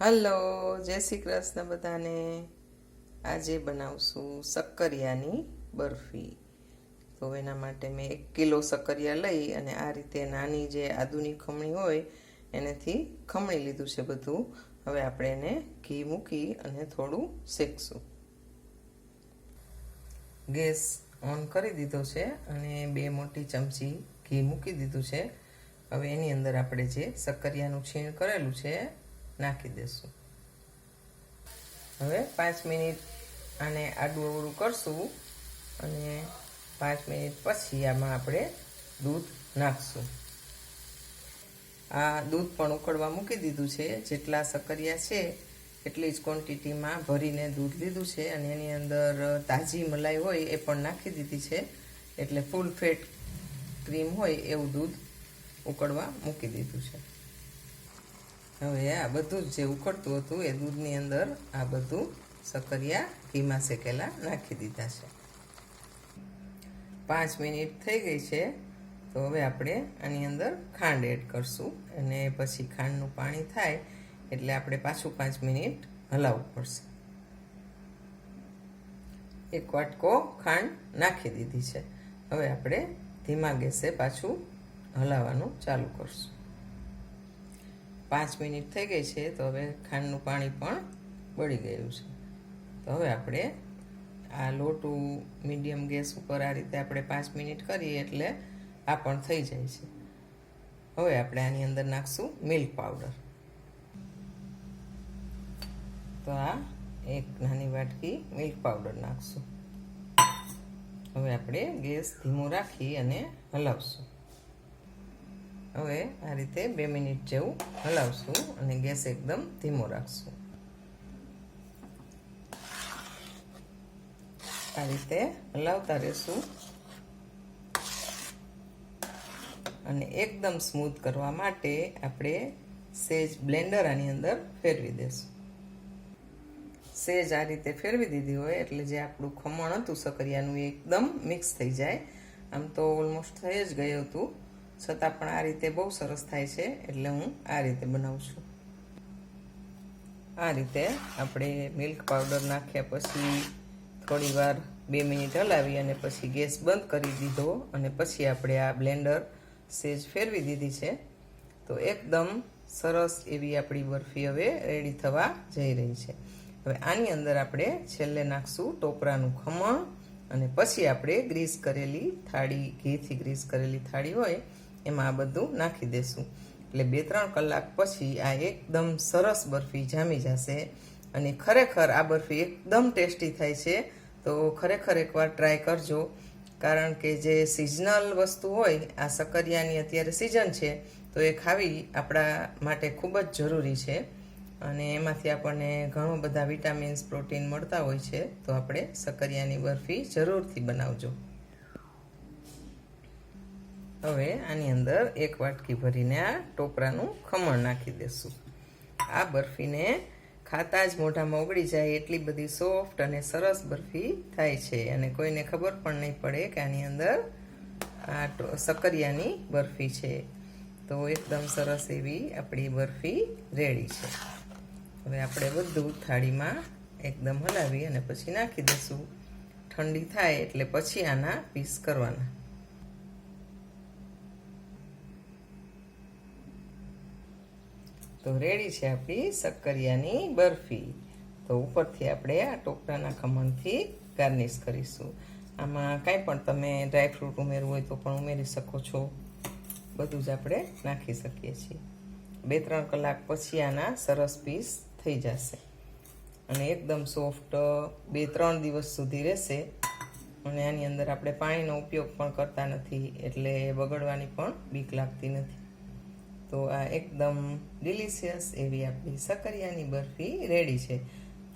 Hello, જય શ્રી કૃષ્ણ બધાને. આજે બનાવશું શક્કરિયાની બરફી. તો એના માટે મેં એક કિલો સક્કરિયા લઈ અને આ રીતે નાની જે આદુની ખમણી હોય, એનેથી ખમણી લીધું છે બધું. હવે આપણે એને ઘી મૂકી અને થોડું શેકશું. ગેસ ઓન કરી દીધો છે અને બે મોટી ચમચી ઘી મૂકી દીધું છે. હવે એની અંદર આપણે જે સક્કરિયાનું છીણ કરેલું છે નાખી દેશું. હવે પાંચ મિનિટ આને આડું અવળું કરશું અને પાંચ મિનિટ પછી આમાં આપણે દૂધ નાખશું. આ દૂધ પણ ઉકળવા મૂકી દીધું છે. જેટલા સકરિયા છે એટલી જ ક્વોન્ટિટીમાં ભરીને દૂધ લીધું છે અને એની અંદર તાજી મલાઈ હોય એ પણ નાખી દીધી છે. એટલે ફૂલ ફેટ ક્રીમ હોય એવું દૂધ ઉકળવા મૂકી દીધું છે. હવે આ બધું જ ઉકળતું હતું એ દૂધની અંદર આ બધું સકરિયા ઘીમાં શેકેલા નાખી દીધા છે. પાંચ મિનિટ થઈ ગઈ છે, તો હવે આપણે આની અંદર ખાંડ એડ કરશું. અને પછી ખાંડનું પાણી થાય એટલે આપણે પાછું પાંચ મિનિટ હલાવવું પડશે. એક વાટકો ખાંડ નાખી દીધી છે. હવે આપણે ધીમા ગેસે પાછું હલાવવાનું ચાલુ કરશું. પાંચ મિનિટ થઈ ગઈ છે, તો હવે ખાંડનું પાણી પણ બળી ગયું છે. તો હવે આપણે આ લોટું મીડિયમ ગેસ ઉપર આ રીતે આપણે પાંચ મિનિટ કરીએ એટલે આ પણ થઈ જાય છે. હવે આપણે આની અંદર નાખશું મિલ્ક પાવડર. તો આ એક નાની વાટકી મિલ્ક પાવડર નાખશું. હવે આપણે ગેસ ધીમો રાખી અને હલાવશું. હવે આ રીતે બે મિનિટ જેવું હલાવશું અને ગેસ એકદમ ધીમો રાખશું. આ રીતે હલાવતા રહેશું. અને એકદમ સ્મૂથ કરવા માટે આપણે સેજ બ્લેન્ડર આની અંદર ફેરવી દેશું. સેજ આ રીતે ફેરવી દીધી હોય એટલે જે આપણું ખમણ હતું, સકરિયાનું એકદમ મિક્સ થઈ જાય. આમ તો ઓલમોસ્ટ થઈ જ ગયું હતું. છતાં પણ આ રીતે બહુ સરસ થાય છે એટલે હું આ રીતે બનાવું છું. આ રીતે આપણે મિલ્ક પાવડર નાખ્યા પછી થોડી વાર બે મિનિટ હલાવી અને પછી ગેસ બંધ કરી દીધો અને પછી આપણે આ બ્લેન્ડર સેજ ફેરવી દીધી છે. તો એકદમ સરસ એવી આપણી બરફી હવે રેડી થવા જઈ રહી છે. હવે આની અંદર આપણે છેલ્લે નાખશું ટોપરાનું ખમણ અને પછી આપણે ગ્રીસ કરેલી થાળી, ઘીથી ગ્રીસ કરેલી થાળી હોય એમાં આ બધું નાખી દેશું. એટલે બે ત્રણ કલાક પછી આ એકદમ સરસ બરફી જામી જશે અને ખરેખર આ બરફી એકદમ ટેસ્ટી થાય છે. તો ખરેખર એકવાર ટ્રાય કરજો. કારણ કે જે સિઝનલ વસ્તુ હોય, આ સકરિયાની અત્યારે સિઝન છે, તો એ ખાવી આપણા માટે ખૂબ જ જરૂરી છે. અને એમાંથી આપણને ઘણું બધા વિટામિન્સ પ્રોટીન મળતા હોય છે. તો આપણે સકરિયાની બરફી જરૂરથી બનાવજો. હવે આની અંદર એક વાટકી ભરીને આ ટોપરાનું ખમણ નાખી દેશું. આ બરફીને ખાતા જ મોઢામાં ઓગળી જાય એટલી બધી સોફ્ટ અને સરસ બરફી થાય છે. અને કોઈને ખબર પણ નહીં પડે કે આની અંદર આ સકરિયાની બરફી છે. તો એકદમ સરસ એવી આપણી બરફી રેડી છે. હવે આપણે બધું થાળીમાં એકદમ હલાવી અને પછી નાખી દઈશું ઠંડી થાય એટલે પછી આના પીસ કરવાના. તો રેડી છે આપણી શક્કરિયાની બરફી. તો ઉપરથી આપણે આ ટોપરાના ખમણથી ગાર્નિશ કરીશું. આમાં કાંઈ પણ તમે ડ્રાયફ્રૂટ ઉમેરવું હોય તો પણ ઉમેરી શકો છો. બધું જ આપણે નાખી શકીએ છીએ. બે ત્રણ કલાક પછી આના સરસ પીસ થઈ જશે. અને એકદમ સોફ્ટ બે ત્રણ દિવસ સુધી રહેશે. અને આની અંદર આપણે પાણીનો ઉપયોગ પણ કરતા નથી, એટલે બગડવાની પણ બીક લાગતી નથી. તો આ એકદમ ડિલિશિયસ એવી આપણી સકરિયાની બરફી રેડી છે.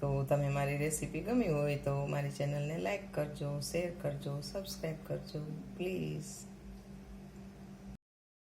તો તમે મારી રેસીપી ગમી હોય તો મારી ચેનલને લાઈક કરજો શેર કરજો સબસ્ક્રાઈબ કરજો પ્લીઝ